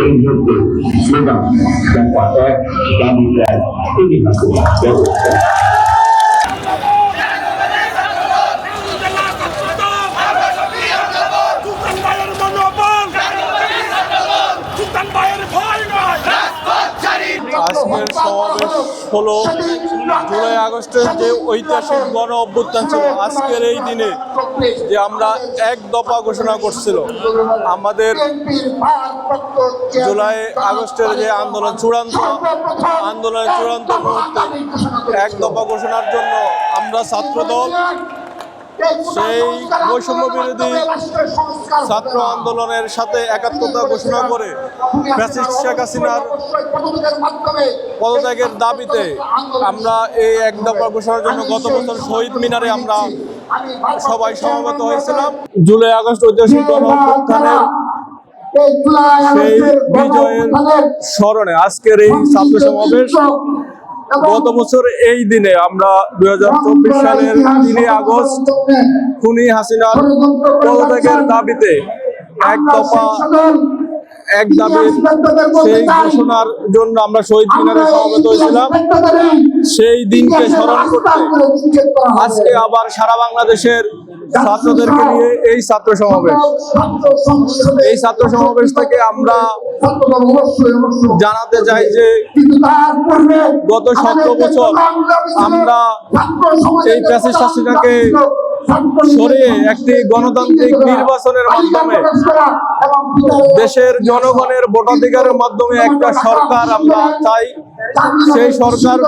এই মুহূর্তে স্লোগান দেখা এক দাবি এক সমাবেশ হলো জুলাই আগস্টের যে ঐতিহাসিক গণ অভ্যুত্থান ছিল, আজকের এই দিনে যে আমরা এক দফা ঘোষণা করছিল, আমাদের জুলাই আগস্টের যে আন্দোলন চূড়ান্ত, আন্দোলনের চূড়ান্ত মুহূর্তে এক দফা ঘোষণার জন্য আমরা ছাত্রদল সেই বৈষম্য বিরোধী ছাত্র আন্দোলনের সাথে একাত্মতা ঘোষণা করে ফ্যাসিস্ট শেখ হাসিনার পদত্যাগের দাবিতে আমরা এই এক দফা ঘোষণার জন্য গত বছর শহীদ মিনারে আমরা সবাই সমবেত হয়েছিলাম। জুলাই আগস্ট ঐতিহাসিক গণ সেই বিজয়ের স্মরণে আজকের এই ছাত্র সমাবেশ গত বছর এই দিনে আমরা দুই হাজার চব্বিশ সালের তিনই আগস্ট খুনি হাসিনার পদত্যাগের দাবিতে এক দফা এক দাবি সেই ঘোষণার জন্য আমরা শহীদ মিনারে সমবেত হয়েছিলাম। সেই দিনকে স্মরণ করতে আজকে আবার সারা বাংলাদেশের ছাত্রদেরকে নিয়ে এই ছাত্র সমাবেশ। এই ছাত্র সমাবেশ থেকে আমরা জানাতে চাই যে গত সতেরো বছর আমরা এই ফ্যাসিস্ট হাসিনাকে সরিয়ে একটি গণতান্ত্রিক নির্বাচনের মাধ্যমে দেশের জনগণের ভোটাধিকারের মাধ্যমে একটা সরকার আমরা চাই। সেই সরকার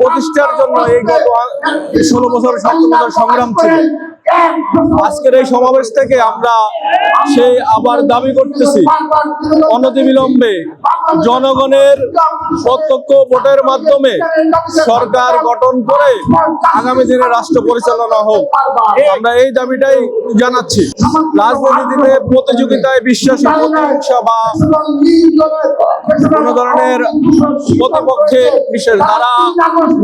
প্রতিষ্ঠার জন্য এই গত ষোলো বছর বছর সংগ্রাম ছিল। আজকের এই সমাবেশ থেকে আমরা সেই আবার দাবি করতেছি, অনতিবিলম্বে জনগণের প্রত্যক্ষ ভোটের মাধ্যমে সরকার গঠন করে আগামী দিনে রাষ্ট্র পরিচালনা হোক। আমরা এই দাবিটাই জানাচ্ছি। রাজনীতিতে প্রতিযোগিতায় বিশ্বাসী বা কোনো ধরনের প্রতিপক্ষে বিশেষ যারা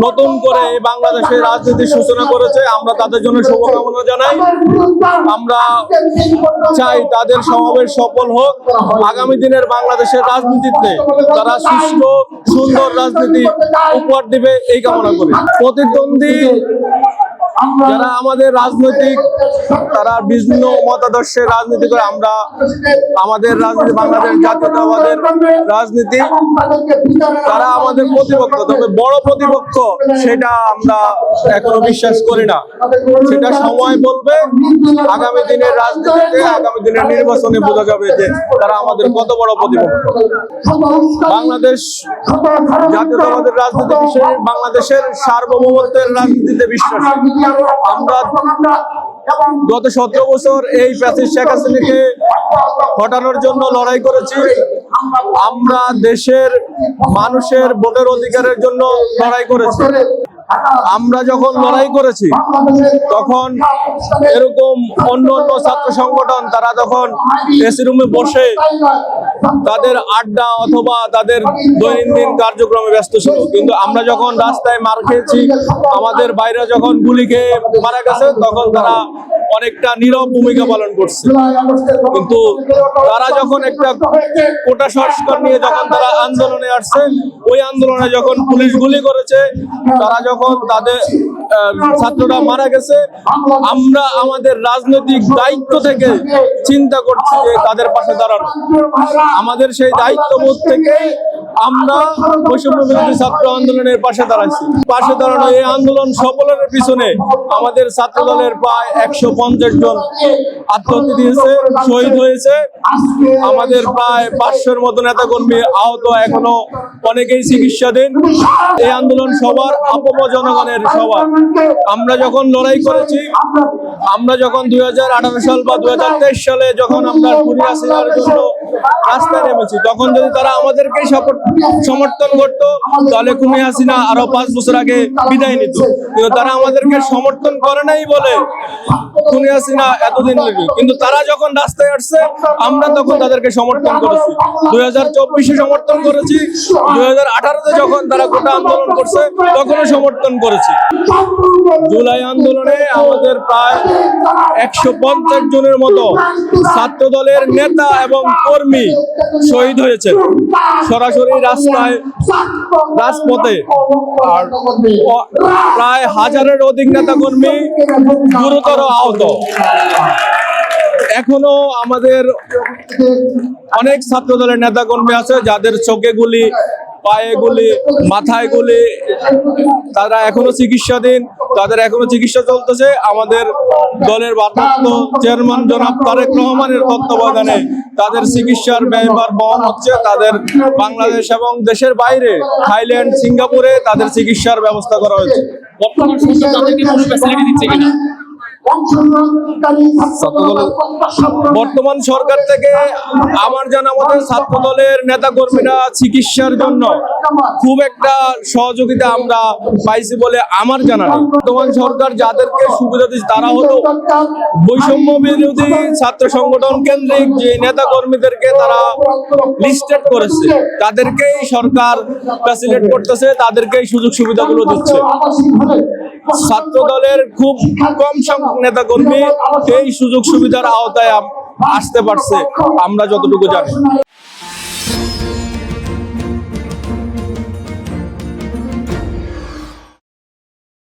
নতুন করে বাংলাদেশের রাজনীতির সূচনা করেছে, আমরা তাদের জন্য শুভকামনা জানাই। আমরা চাই তাদের সমাবেশ সফল হোক। আগামী দিনের বাংলাদেশের রাজনীতিতে তারা সুস্থ সুন্দর রাজনীতি উপহার দিবে এই কামনা করে। প্রতিদ্বন্দ্বী যারা আমাদের রাজনৈতিক, তারা বিভিন্ন মতাদর্শের রাজনীতি করে, আমরা আমাদের রাজনীতি, বাংলাদেশ জাতীয়তাবাদের রাজনীতি, তারা আমাদের প্রতিপক্ষ। তবে বড় প্রতিপক্ষ সেটা আমরা এখনও বিশ্বাস করি না। সেটা সময় বলবে, আগামী দিনের রাজনীতিতে, আগামী দিনের নির্বাচনে বোঝা যাবে যে তারা আমাদের কত বড় প্রতিপক্ষ। বাংলাদেশ জাতীয়তাবাদের রাজনীতি বাংলাদেশের সার্বভৌমত্বের রাজনীতিতে বিশ্বাস। আমরা গত সতেরো বছর এই প্যাসিস শেখ হাসিনাকে হটানোর জন্য লড়াই করেছি। আমরা দেশের মানুষের ভোটের অধিকারের জন্য লড়াই করেছি। আমরা যখন লড়াই করেছি, তখন এরকম অন্য অন্য ছাত্র সংগঠন, তারা যখন এসি রুমে বসে তাদের আড্ডা অথবা তাদের দৈনন্দিন কার্যক্রমে ব্যস্ত ছিল। কিন্তু আমরা যখন রাস্তায় মার খেয়েছি, আমাদের বাইরে যখন গুলি খেয়ে মারা গেছে, তখন তারা অনেকটা নীরব ভূমিকা পালন করছে। কিন্তু তারা যখন একটা কোটা সংস্কার নিয়ে যখন তারা আন্দোলনে আসছে, ওই আন্দোলনে যখন পুলিশ গুলি করেছে, তারা যখন তাদের ছাত্ররা মারা গেছে, আমরা আমাদের রাজনৈতিক দায়িত্ব থেকে চিন্তা করছি যে তাদের পাশে দাঁড়ানো। আমাদের সেই দায়িত্ববোধ থেকে আমরা বৈষম্য বিরোধী ছাত্র আন্দোলনের পাশে দাঁড়াচ্ছি পাশে দাঁড়ানো এই আন্দোলন সফলের পিছনে আমাদের ছাত্র দলের প্রায় একশো পঞ্চাশ জন আত্মহত্যা দিয়েছে শহীদ হয়েছে। আমাদের প্রায় পাঁচশোর মতো নেতা কর্মী আহত এখনও অনেকেই চিকিৎসাধীন। এই আন্দোলন সবার, আপম জনগণের সবার। আমরা যখন লড়াই করেছি, আমরা যখন দুই হাজার আঠারো সাল বা দুই হাজার তেইশ সালে যখন আমরা ঘুরে আসিবার জন্য রাস্তায় নেমেছি। তখন যদি তারা আমাদেরকেই সমর্থন করতো, তাহলে খুনি হাসিনা আরও পাঁচ বছর আগে বিদায় নিত। কিন্তু তারা আমাদেরকে সমর্থন করে নাই বলে খুনি হাসিনা এতদিন লেগে কিন্তু তারা যখন রাস্তায় আসছে, আমরা তখন তাদেরকে সমর্থন করেছি। দুই হাজার চব্বিশে সমর্থন করেছি। দুই হাজার আঠারোতে যখন তারা গোটা আন্দোলন করছে, তখনও সমর্থন করেছি। জুলাই আন্দোলনে আমাদের প্রায় একশো পঞ্চাশ জনের মতো ছাত্র দলের নেতা এবং কর্মী শহীদ হয়েছে সরাসরি রাস্তায়, রাজপথে। আর প্রায় হাজারের অধিক নেতা কর্মী গুরুতর আহত। এখনও আমাদের অনেক ছাত্র দলের নেতা কর্মী আছে, যাদের চোখে গুলি পায়ে গুলি, মাথায় গুলি, তারা এখনও চিকিৎসাধীন, তাদের এখনও চিকিৎসা চলতেছে। আমাদের দলের ভারপ্রাপ্ত চেয়ারম্যান জনাব তারেক রহমানের তত্ত্বাবধানে তাদের চিকিৎসার ব্যয়ভার বহন হচ্ছে। তাদের বাংলাদেশ এবং দেশের বাইরে, থাইল্যান্ড, সিঙ্গাপুরে তাদের চিকিৎসার ব্যবস্থা করা হয়েছে। বর্তমান সরকার তাদেরকে কোনো ফ্যাসিলিটি দিচ্ছে কিনা? বর্তমান সরকার থেকে আমার জানা মতে ছাত্র দলের নেতা কর্মীরা চিকিৎসার জন্য খুব একটা সহযোগিতা আমরা পাইছি বলে আমার জানা নেই। বর্তমান সরকার যাদেরকে সুবিধা দিচ্ছে তারা হলো বৈষম্য বিরোধী ছাত্র সংগঠন কেন্দ্রিক, যে নেতা কর্মীদেরকে তারা লিস্টেড করেছে, তাদেরকেই সরকার ফ্যাসিলেট করতেছে, তাদেরকেই সুযোগ সুবিধাগুলো দিচ্ছে। ছাত্র দলের খুব কম সংখ্যক নেতা কর্মী এই সুযোগ সুবিধার আওতায় আসতে পারছে, আমরা যতটুকু জানি।